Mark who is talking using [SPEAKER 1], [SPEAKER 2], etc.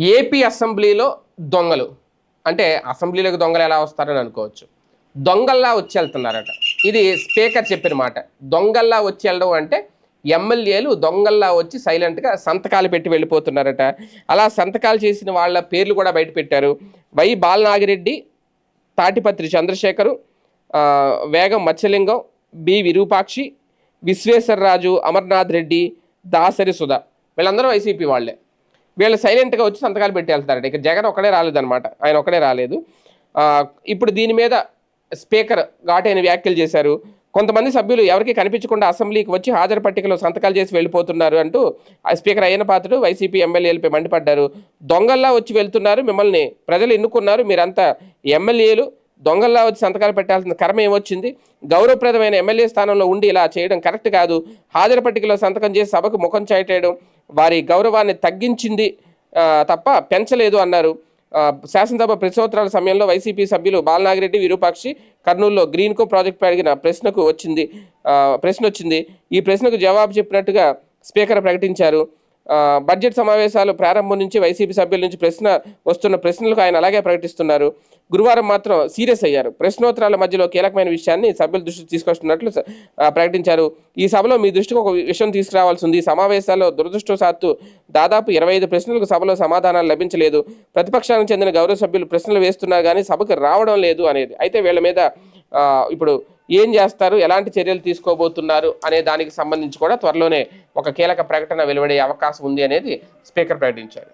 [SPEAKER 1] AP అసెంబ్లీలో దొంగలు. అంటే అసెంబ్లీలోకి దొంగలు ఎలా వస్తారని అనుకోవచ్చు. దొంగల్లా వచ్చి వెళ్తున్నారట. ఇది స్పీకర్ చెప్పిన మాట. దొంగల్లా వచ్చి వెళ్ళడం అంటే ఎమ్మెల్యేలు దొంగల్లా వచ్చి సైలెంట్గా సంతకాలు పెట్టి వెళ్ళిపోతున్నారట. అలా సంతకాలు చేసిన వాళ్ళ పేర్లు కూడా బయట పెట్టారు. వై బాలనాగిరెడ్డి తాటిపత్రి చంద్రశేఖరు వేగం మత్స్యలింగం బి విరూపాక్షి విశ్వేశ్వరరాజు అమర్నాథ్ రెడ్డి దాసరి సుధా. వీళ్ళందరూ వైసీపీ వాళ్ళే. వీళ్ళు సైలెంట్గా వచ్చి సంతకాలు పెట్టి వెళ్తారండి. ఇక జగన్ ఒక్కడే రాలేదన్నమాట. ఆయన ఒక్కడే రాలేదు. ఇప్పుడు దీని మీద స్పీకర్ ఘాటైన వ్యాఖ్యలు చేశారు. కొంతమంది సభ్యులు ఎవరికి కనిపించకుండా అసెంబ్లీకి వచ్చి హాజరు పట్టికలో సంతకాలు చేసి వెళ్ళిపోతున్నారు అంటూ ఆ స్పీకర్ అయిన పాత్రుడు వైసీపీ ఎమ్మెల్యేలపై మండిపడ్డారు. దొంగల్లా వచ్చి వెళ్తున్నారు. మిమ్మల్ని ప్రజలు ఎన్నుకున్నారు. మీరంతా ఎమ్మెల్యేలు. దొంగల్లా వచ్చి సంతకాలు పెట్టాల్సిన కర్మ ఏమొచ్చింది? గౌరవప్రదమైన ఎమ్మెల్యే స్థానంలో ఉండి ఇలా చేయడం కరెక్ట్ కాదు. హాజరు పట్టికలో సంతకం చేసి సభకు ముఖం చాటేయడం వారి గౌరవాన్ని తగ్గించింది తప్ప పెంచలేదు అన్నారు. శాసనసభ ప్రశ్నోత్తరాల సమయంలో వైసీపీ సభ్యులు బాలనాగిరెడ్డి విరూపాక్షి కర్నూలులో గ్రీన్కో ప్రాజెక్టుపై అడిగిన ప్రశ్నకు వచ్చింది. ప్రశ్న వచ్చింది ఈ ప్రశ్నకు జవాబు చెప్పినట్టుగా స్పీకర్ ప్రకటించారు. బడ్జెట్ సమావేశాలు ప్రారంభం నుంచి వైసీపీ సభ్యుల నుంచి ప్రశ్న వస్తున్న ప్రశ్నలకు ఆయన అలాగే ప్రకటిస్తున్నారు. గురువారం మాత్రం సీరియస్ అయ్యారు. ప్రశ్నోత్తరాల మధ్యలో కీలకమైన విషయాన్ని సభ్యుల దృష్టికి తీసుకొస్తున్నట్లు ప్రకటించారు. ఈ సభలో మీ దృష్టికి ఒక విషయం తీసుకురావాల్సి ఉంది. సమావేశాల్లో దురదృష్టవశాత్తు దాదాపు ఇరవై ఐదు ప్రశ్నలకు సభలో సమాధానాలు లభించలేదు. ప్రతిపక్షానికి చెందిన గౌరవ సభ్యులు ప్రశ్నలు వేస్తున్నారు కానీ సభకు రావడం లేదు అనేది. అయితే వీళ్ళ మీద ఇప్పుడు ఏం చేస్తారు? ఎలాంటి చర్యలు తీసుకోబోతున్నారు? అనే దానికి సంబంధించి కూడా త్వరలోనే ఒక కీలక ప్రకటన వెలువడే అవకాశం ఉంది అనేది స్పీకర్ ప్రకటించారు.